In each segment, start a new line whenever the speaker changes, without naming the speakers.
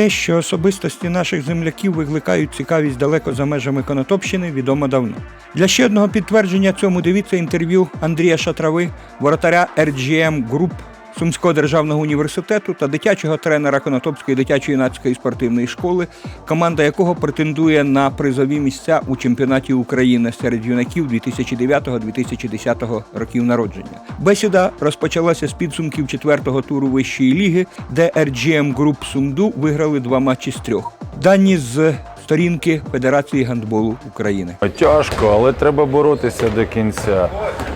Те, що особистості наших земляків викликають цікавість далеко за межами Конотопщини, відомо давно. Для ще одного підтвердження цьому дивіться інтерв'ю Андрія Шатрави, воротаря RGM Group Сумського державного університету та дитячого тренера Конотопської дитячо-юнацької спортивної школи, команда якого претендує на призові місця у чемпіонаті України серед юнаків 2009-2010 років народження. Бесіда розпочалася з підсумків четвертого туру вищої ліги, де RGM Group Сумду виграли два матчі з трьох. Дані з сторінки Федерації гандболу України.
Тяжко, але треба боротися до кінця.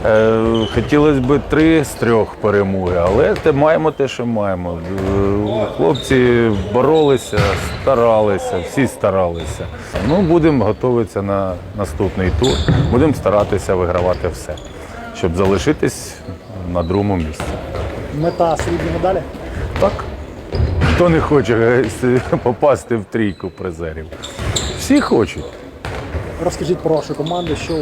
Е, хотілося б три з трьох перемоги, але те маємо те, що маємо. Е, Хлопці боролися, старалися, всі старалися. Ну, будемо готуватися на наступний тур. Будемо старатися вигравати все, щоб залишитись на другому місці.
Мета срібні медалі.
Так. Хто не хоче попасти в трійку призерів? Всі хочуть.
Розкажіть про вашу команду, що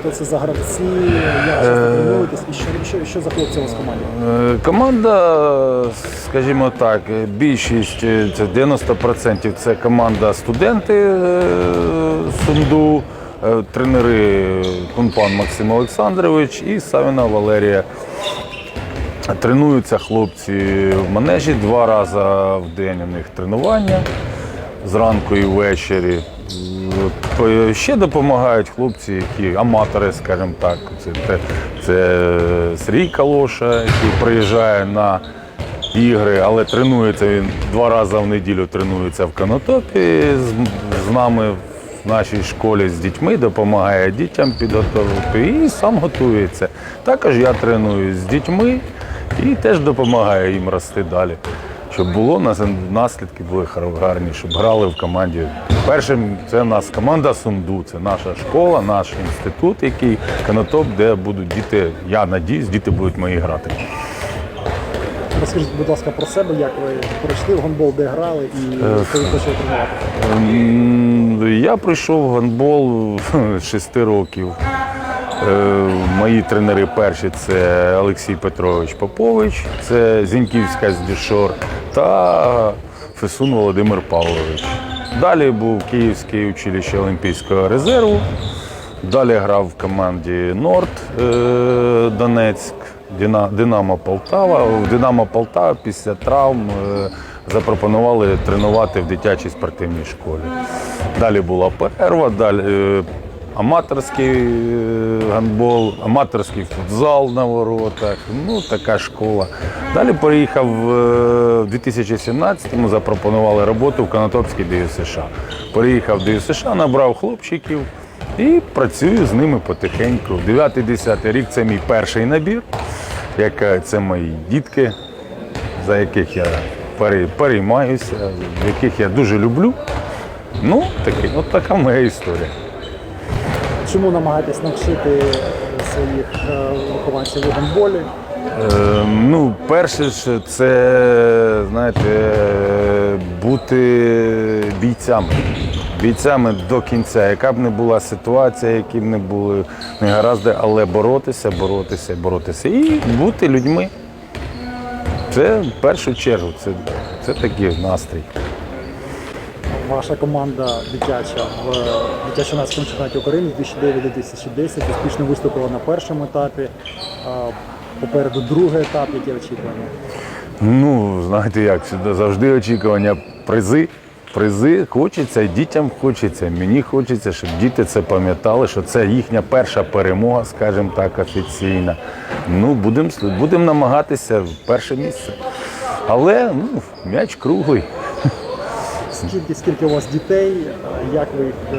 хто це за гравці, як часто тренуєтесь і що, що, що за хлопці у вас в команді?
Е, Команда, скажімо так, е, більшість е, це 90% це команда студенти е, Сумду, е, тренери Кунпан Максим Олександрович і Савіна Валерія. Тренуються хлопці в манежі два рази в день у них тренування зранку і ввечері. Ще допомагають хлопці, які аматори, скажімо так. Це, це, це Сергій Калоша, який приїжджає на ігри, але тренується він два рази в неділю тренується в Конотопі з, з нами в нашій школі з дітьми, допомагає дітям підготовити і сам готується. Також я треную з дітьми і теж допомагаю їм рости далі. Щоб було наслідки були гарні, щоб грали в команді. Першим це у нас команда Сумду, це наша школа, наш інститут, який Конотоп, де будуть діти. Я надіюсь, діти будуть мої грати.
Розкажіть, будь ласка, про себе, як ви прийшли в гонбол, де грали і коли почали тренувати.
Я прийшов в гандбол 6 років. Е, Мої тренери перші це Олексій Петрович Попович, це Зіньківська з Дішор та Фесун Володимир Павлович. Далі був Київське училище Олімпійського резерву. Далі грав в команді Норд е, Донецьк, Динамо Полтава. В Динамо Полтава після травм е, запропонували тренувати в дитячій спортивній школі. Далі була перерва, далі е, аматорський е, гандбол, аматорський футзал на воротах. Ну, така школа. Далі переїхав е, в 2017-му, запропонували роботу в Конотопський ДЮСШ. Переїхав в ДЮСШ, набрав хлопчиків. І працюю з ними потихеньку. 9-10 рік це мій перший набір. Яка це мої дітки, за яких я пере- переймаюся, яких я дуже люблю. Ну, такий, от така моя історія.
Чому намагаєтесь навчити своїх е, вихованців у гонболі?
Е, ну, перше, ж, це знаєте, е, бути бійцями. Бійцями до кінця, яка б не була ситуація, які б не були негаразди, але боротися, боротися, боротися. І бути людьми. Це в першу чергу, це, це такий настрій.
Ваша команда дитяча в дитячо-юнацькому чемпіонаті України 2009-2010 успішно виступила на першому етапі. Попереду другий етап, які очікування.
Ну, знаєте як, завжди очікування призи. Призи хочеться, дітям хочеться. Мені хочеться, щоб діти це пам'ятали, що це їхня перша перемога, скажімо так, офіційна. Ну, будемо будем намагатися в перше місце. Але ну, м'яч круглий.
Скільки, скільки у вас дітей, як ви їх е,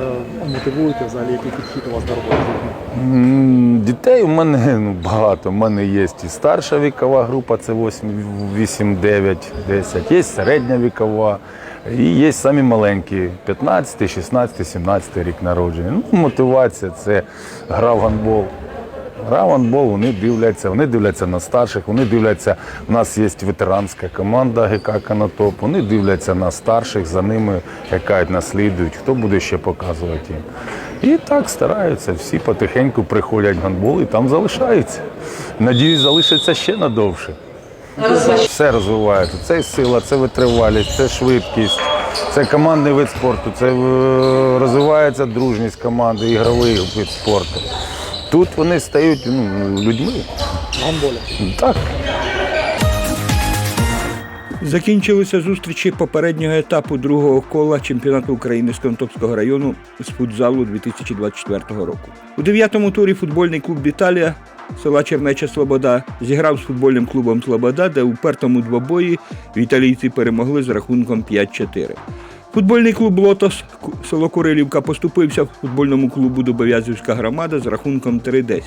мотивуєте взагалі, який підхід у вас до роботи?
Дітей у мене ну, багато. У мене є і старша вікова група, це 8, 8 9, 10, є середня вікова, і є самі маленькі 15, 16, 17 рік народження. Ну, мотивація це гра в гандбол. Гандбол, вони дивляться, вони дивляться на старших, вони дивляться. У нас є ветеранська команда ГК Канатоп, вони дивляться на старших, за ними якають, наслідують, хто буде ще показувати їм. І так стараються, всі потихеньку приходять в гандбол і там залишаються. Надіюсь, залишаться ще надовше. Все розвивається. Це сила, це витривалість, це швидкість, Це командний вид спорту, це е, розвивається дружність команди, ігровий вид спорту. Тут вони стають ну, людьми.
В гандболі.
Так.
Закінчилися зустрічі попереднього етапу другого кола чемпіонату України з Конотопського району з футзалу 2024 року. У дев'ятому турі футбольний клуб Віталія села Чернеча Слобода зіграв з футбольним клубом Слобода, де у пертому двобої віталійці перемогли з рахунком 5-4. Футбольний клуб Лотос село Курилівка поступився футбольному клубу Дубов'язівська громада з рахунком 3-10.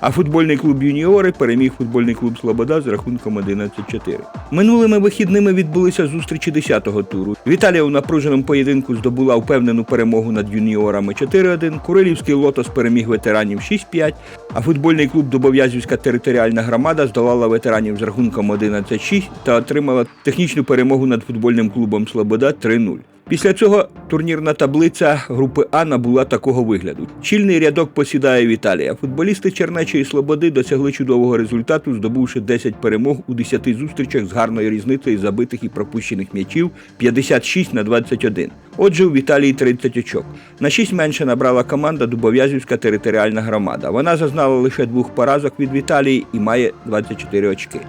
А футбольний клуб Юніори переміг футбольний клуб Слобода з рахунком 11-4. Минулими вихідними відбулися зустрічі 10-го туру. Віталія у напруженому поєдинку здобула впевнену перемогу над юніорами 4-1. Курилівський Лотос переміг ветеранів 6-5, а футбольний клуб Дубов'язівська територіальна громада здолала ветеранів з рахунком 11-6 та отримала технічну перемогу над футбольним клубом Слобода 3-0. Після цього турнірна таблиця групи А набула такого вигляду. Чільний рядок посідає Віталія. Футболісти Чернечої Слободи досягли чудового результату, здобувши 10 перемог у 10 зустрічах з гарною різницею забитих і пропущених м'ячів 56 на 21. Отже, у Віталії 30 очок. На 6 менше набрала команда Дубов'язівська територіальна громада. Вона зазнала лише двох поразок від Віталії і має 24 очки.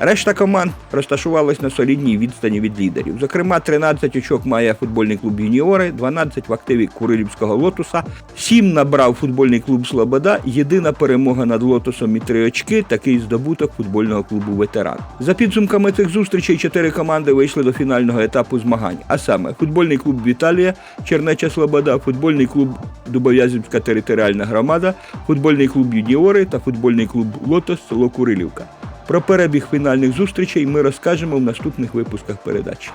Решта команд розташувалась на солідній відстані від лідерів. Зокрема, 13 очок має футбольний клуб Юніори, 12 в активі Курилівського Лотуса, 7 набрав футбольний клуб Слобода. Єдина перемога над Лотосом і 3 очки такий здобуток футбольного клубу Ветеран. За підсумками цих зустрічей, чотири команди вийшли до фінального етапу змагань. А саме футбольний клуб Віталія, Чернеча Слобода, футбольний клуб Дубов'язівська територіальна громада, футбольний клуб Юніори та футбольний клуб Лотос село Курилівка. Про перебіг фінальних зустрічей ми розкажемо в наступних випусках передачі.